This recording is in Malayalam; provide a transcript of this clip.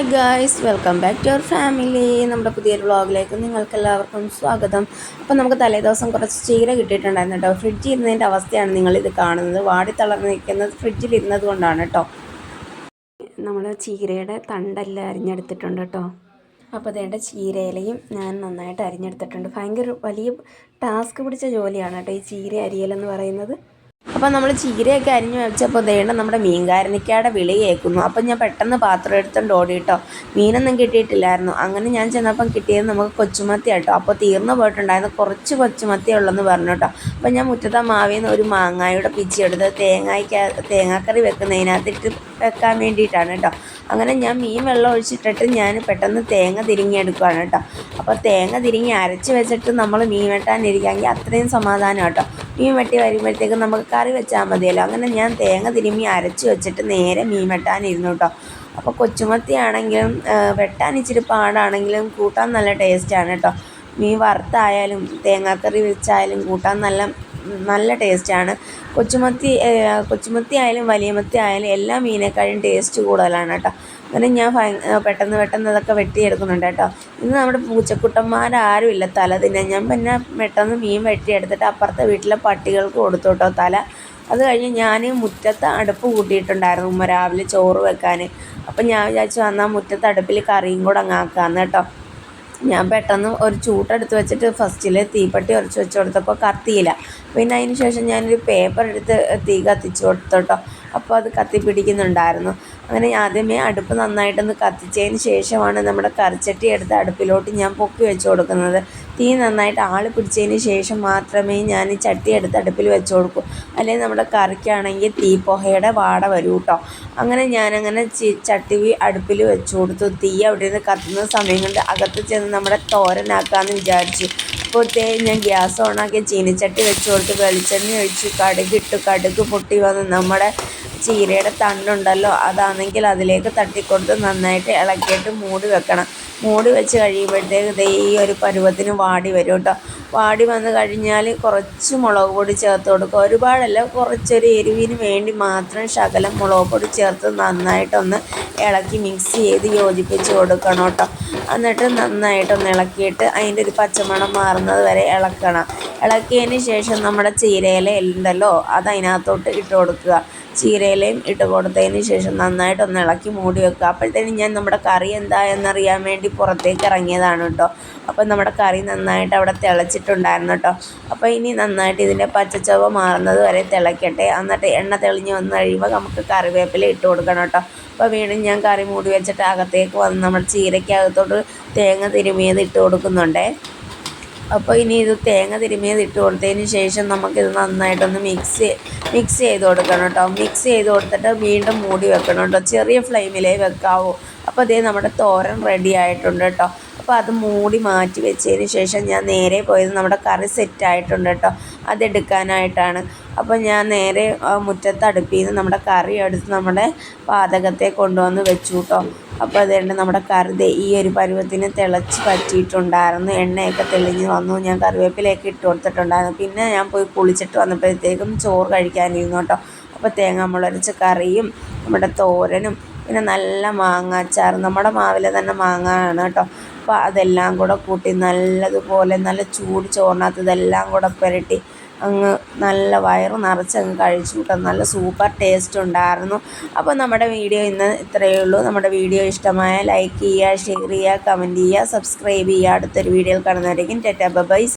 Hi guys welcome back to our family നമ്മുടെ പുതിയൊരു വ്ളോഗിലേക്ക് നിങ്ങൾക്ക് എല്ലാവർക്കും സ്വാഗതം. അപ്പോൾ നമുക്ക് തലേദിവസം കുറച്ച് ചീര കിട്ടിയിട്ടുണ്ടായിരുന്നു കേട്ടോ. ഫ്രിഡ്ജിൽ ഇരുന്നതിന്റെ അവസ്ഥയാണ് നിങ്ങളിത് കാണുന്നത്. വാടി തളർന്ന് നിൽക്കുന്നത് ഫ്രിഡ്ജിൽ ഇരുന്നത് കൊണ്ടാണ് കേട്ടോ. നമ്മൾ ചീരയുടെ തണ്ടെല്ലാം അരിഞ്ഞെടുത്തിട്ടുണ്ട് കേട്ടോ. അപ്പോൾ അതേണ്ട ചീരയിലയും ഞാൻ നന്നായിട്ട് അരിഞ്ഞെടുത്തിട്ടുണ്ട്. ഭയങ്കര വലിയ ടാസ്ക് പിടിച്ച ജോലിയാണ് കേട്ടോ ഈ ചീര അരിയലെന്ന് പറയുന്നത്. അപ്പം നമ്മൾ ചീരയൊക്കെ അരിഞ്ഞു വെച്ചപ്പോൾ ദേണ്ട നമ്മുടെ മീൻകാരനിക്കയുടെ വിളി കേൾക്കുന്നു. അപ്പം ഞാൻ പെട്ടെന്ന് പാത്രം എടുത്തുകൊണ്ട് ഓടി കേട്ടോ മീനൊന്നും കിട്ടിയിട്ടില്ലായിരുന്നു. അങ്ങനെ ഞാൻ ചെന്നപ്പം കിട്ടിയത് നമുക്ക് കൊച്ചുമത്തി കേട്ടോ അപ്പോൾ തീർന്നു പോയിട്ടുണ്ടായിരുന്നു. കുറച്ച് കൊച്ചുമത്തി ഉള്ളെന്ന് പറഞ്ഞു കേട്ടോ അപ്പം ഞാൻ മുറ്റത്തെ മാവിൽ നിന്ന് ഒരു മാങ്ങായുടെ പിച്ചെടുത്ത് തേങ്ങയ്ക്ക് തേങ്ങാക്കറി വെക്കുന്നതിനകത്തിട്ട് വെക്കാൻ വേണ്ടിയിട്ടാണ് കേട്ടോ അങ്ങനെ ഞാൻ മീൻ വെള്ളം ഒഴിച്ചിട്ടിട്ട് ഞാൻ പെട്ടെന്ന് തേങ്ങ തിരിങ്ങിയെടുക്കുകയാണ് കേട്ടോ അപ്പോൾ തേങ്ങ തിരിങ്ങി അരച്ച് വെച്ചിട്ട് നമ്മൾ മീൻ വെട്ടാനിരിക്കുകയാണെങ്കിൽ അത്രയും സമാധാനം കേട്ടോ മീൻ വെട്ടി വരുമ്പോഴത്തേക്ക് നമുക്ക് കറി വെച്ചാൽ മതിയല്ലോ. അങ്ങനെ ഞാൻ തേങ്ങ തിരുമ്മി അരച്ച് വെച്ചിട്ട് നേരെ മീൻ വെട്ടാനിരുന്നു കേട്ടോ അപ്പോൾ കൊച്ചുമത്തി ആണെങ്കിലും വെട്ടാൻ ഇച്ചിരി പാടാണെങ്കിലും കൂട്ടാൻ നല്ല ടേസ്റ്റാണ് കേട്ടോ മീൻ വറുത്തായാലും തേങ്ങാക്കറി വെച്ചായാലും കൂട്ടാൻ നല്ല നല്ല ടേസ്റ്റാണ്. കൊച്ചുമത്തി കൊച്ചുമത്തി ആയാലും വലിയ മത്തി ആയാലും എല്ലാ മീനേക്കാളും ടേസ്റ്റ് കൂടുതലാണ് കേട്ടോ. അങ്ങനെ ഞാൻ പെട്ടെന്ന് പെട്ടെന്ന് അതൊക്കെ വെട്ടിയെടുക്കുന്നുണ്ട് കേട്ടോ. ഇന്ന് നമ്മുടെ പൂച്ചക്കുട്ടന്മാരാരും ഇല്ല. തല തിന്നാൻ ഞാൻ പിന്നെ പെട്ടെന്ന് മീൻ വെട്ടിയെടുത്തിട്ട് അപ്പുറത്തെ വീട്ടിലെ പട്ടികൾക്ക് കൊടുത്തു കേട്ടോ തല. അത് കഴിഞ്ഞ് ഞാൻ മുറ്റത്ത് അടുപ്പ് കൂട്ടിയിട്ടുണ്ടായിരുന്നു ഉമ്മ രാവിലെ ചോറ് വെക്കാൻ അപ്പം ഞാൻ വിചാരിച്ചു വന്നാൽ മുറ്റത്ത് അടുപ്പിൽ കറിയും കൂടെ അങ്ങാക്കാന്ന് കേട്ടോ. ഞാൻ പെട്ടെന്ന് ഒരു ചൂട്ടെടുത്ത് വെച്ചിട്ട് ഫസ്റ്റിൽ തീപ്പെട്ടി ഉരച്ച് വെച്ച് കൊടുത്തപ്പോൾ കത്തിയില്ല. പിന്നെ അതിന് ശേഷം ഞാനൊരു പേപ്പർ എടുത്ത് തീ കത്തിച്ച് കൊടുത്തോട്ടോ. അപ്പോൾ അത് കത്തി പിടിക്കുന്നുണ്ടായിരുന്നു. അങ്ങനെ ആദ്യമേ അടുപ്പ് നന്നായിട്ടൊന്ന് കത്തിച്ചതിന് ശേഷമാണ് നമ്മുടെ കറിച്ചട്ടി എടുത്ത് അടുപ്പിലോട്ട് ഞാൻ പൊക്കി വെച്ച് കൊടുക്കുന്നത്. തീ നന്നായിട്ട് ആൾ പിടിച്ചതിന് ശേഷം മാത്രമേ ഞാൻ ഈ ചട്ടി എടുത്ത് അടുപ്പിൽ വെച്ച് കൊടുക്കൂ അല്ലെങ്കിൽ നമ്മുടെ കറിക്കാണെങ്കിൽ തീപ്പൊഹയുടെ വാട വരൂ കേട്ടോ അങ്ങനെ ഞാനങ്ങനെ ചട്ടി അടുപ്പിൽ വെച്ച് കൊടുത്തു തീ അവിടെ നിന്ന് കത്തുന്ന സമയം കൊണ്ട് അകത്ത് ചെന്ന് നമ്മുടെ തോരനാക്കാമെന്ന് വിചാരിച്ചു. അപ്പോഴത്തേ ഞാൻ ഗ്യാസ് ഓണാക്കി ചീനിച്ചട്ടി വെച്ച് കൊടുത്ത് വെളിച്ചെണ്ണ ഒഴിച്ച് കടുകിട്ടു കടുക് പൊട്ടി വന്ന് നമ്മുടെ ചീരയുടെ തണ്ടുണ്ടല്ലോ അതാണെങ്കിൽ അതിലേക്ക് തട്ടിക്കൊടുത്ത് നന്നായിട്ട് ഇളക്കിയിട്ട് മൂടി വെക്കണം. മൂടി വെച്ച് കഴിയുമ്പോഴത്തേക്ക് ദേ ഈ ഒരു പരുവത്തിന് വാടി വരും കേട്ടോ. വാടി വന്ന് കഴിഞ്ഞാൽ കുറച്ച് മുളക് പൊടി ചേർത്ത് കൊടുക്കുക. ഒരുപാടല്ല കുറച്ചൊരു എരിവിന് വേണ്ടി മാത്രം ശകലം മുളക് പൊടി ചേർത്ത് നന്നായിട്ടൊന്ന് ഇളക്കി മിക്സ് ചെയ്ത് യോജിപ്പിച്ച് കൊടുക്കണം കേട്ടോ. എന്നിട്ട് നന്നായിട്ടൊന്ന് ഇളക്കിയിട്ട് അതിന്റെ ഒരു പച്ചമണം മാറുന്നത് വരെ ഇളക്കണം. ഇളക്കിയതിന് ശേഷം നമ്മുടെ ചീരയില ഉണ്ടല്ലോ അത് അതിനകത്തോട്ട് ഇട്ട് കൊടുക്കുക. ചീരയിലയും ഇട്ട് കൊടുത്തതിന് ശേഷം നന്നായിട്ടൊന്ന് ഇളക്കി മൂടി വെക്കുക. അപ്പോഴത്തേനും ഞാൻ നമ്മുടെ കറി എന്താ എന്നറിയാൻ വേണ്ടി പുറത്തേക്ക് ഇറങ്ങിയതാണ് കേട്ടോ. അപ്പോൾ നമ്മുടെ കറി നന്നായിട്ട് അവിടെ തിളച്ചിട്ടുണ്ടായിരുന്നു കേട്ടോ. അപ്പോൾ ഇനി നന്നായിട്ട് ഇതിന്റെ പച്ചച്ചവ മാറുന്നത് വരെ തിളയ്ക്കട്ടെ എന്നിട്ട് എണ്ണ തെളിഞ്ഞ് വന്ന് കഴിയുമ്പോൾ നമുക്ക് കറിവേപ്പില ഇട്ട് കൊടുക്കണം കേട്ടോ. അപ്പോൾ വീണ്ടും ഞാൻ കറി മൂടി വെച്ചിട്ട് അകത്തേക്ക് വന്ന് നമ്മൾ ചീരയ്ക്കകത്തോട്ട് തേങ്ങ തിരുമിയത് ഇട്ട് കൊടുക്കുന്നുണ്ടേ. അപ്പോൾ ഇനി ഇത് തേങ്ങ തിരുമിയത് ഇട്ട് കൊടുത്തതിന് ശേഷം നമുക്കിത് നന്നായിട്ടൊന്ന് മിക്സ് മിക്സ് ചെയ്ത് കൊടുക്കണം കേട്ടോ. മിക്സ് ചെയ്ത് കൊടുത്തിട്ട് വീണ്ടും മൂടി വെക്കണം കേട്ടോ. ചെറിയ ഫ്ലെയിമിലേ വെക്കാവൂ. അപ്പോൾ ഇതേ നമ്മുടെ തോരൻ റെഡി ആയിട്ടുണ്ട് കേട്ടോ. അപ്പോൾ അത് മൂടി മാറ്റി വെച്ചതിന് ശേഷം ഞാൻ നേരെ പോയത് നമ്മുടെ കറി സെറ്റ് ആയിട്ടുണ്ട് കേട്ടോ. അതെടുക്കാനായിട്ടാണ് അപ്പോൾ ഞാൻ നേരെ മുറ്റത്ത് അടുപ്പിൽ നിന്ന് നമ്മുടെ കറി എടുത്ത് നമ്മുടെ പാതകത്തെ കൊണ്ടുവന്ന് വെച്ചു കേട്ടോ. അപ്പോൾ അതുകൊണ്ട് നമ്മുടെ കറി ഈ ഒരു പരുവത്തിന് തിളച്ച് പറ്റിയിട്ടുണ്ടായിരുന്നു. എണ്ണയൊക്കെ തെളിഞ്ഞ് വന്നു. ഞാൻ കറിവേപ്പിലേക്ക് ഇട്ട് കൊടുത്തിട്ടുണ്ടായിരുന്നു. പിന്നെ ഞാൻ പോയി കുളിച്ചിട്ട് വന്നപ്പോഴത്തേക്കും ചോറ് കഴിക്കാനിരുന്നു കേട്ടോ. അപ്പോൾ തേങ്ങ മുളരച്ച കറിയും നമ്മുടെ തോരനും പിന്നെ നല്ല മാങ്ങ അച്ചാർ നമ്മുടെ മാവിലെ തന്നെ മാങ്ങ ആണ് കേട്ടോ. അപ്പോൾ അതെല്ലാം കൂടെ കൂട്ടി നല്ലതുപോലെ നല്ല ചൂട് ചോറിനകത്ത് ഇതെല്ലാം കൂടെ പുരട്ടി അങ്ങ് നല്ല വയറ് നിറച്ചങ്ങ് കഴിച്ചു കൂട്ടാം. നല്ല സൂപ്പർ ടേസ്റ്റ് ഉണ്ടായിരുന്നു. അപ്പോൾ നമ്മുടെ വീഡിയോ ഇന്ന് ഇത്രയേ ഉള്ളൂ. നമ്മുടെ വീഡിയോ ഇഷ്ടമായ ലൈക്ക് ചെയ്യുക ഷെയർ ചെയ്യുക കമന്റ് ചെയ്യുക സബ്സ്ക്രൈബ് ചെയ്യുക. അടുത്തൊരു വീഡിയോയിൽ കാണുന്നവരേക്കും ടെറ്റ ബൈ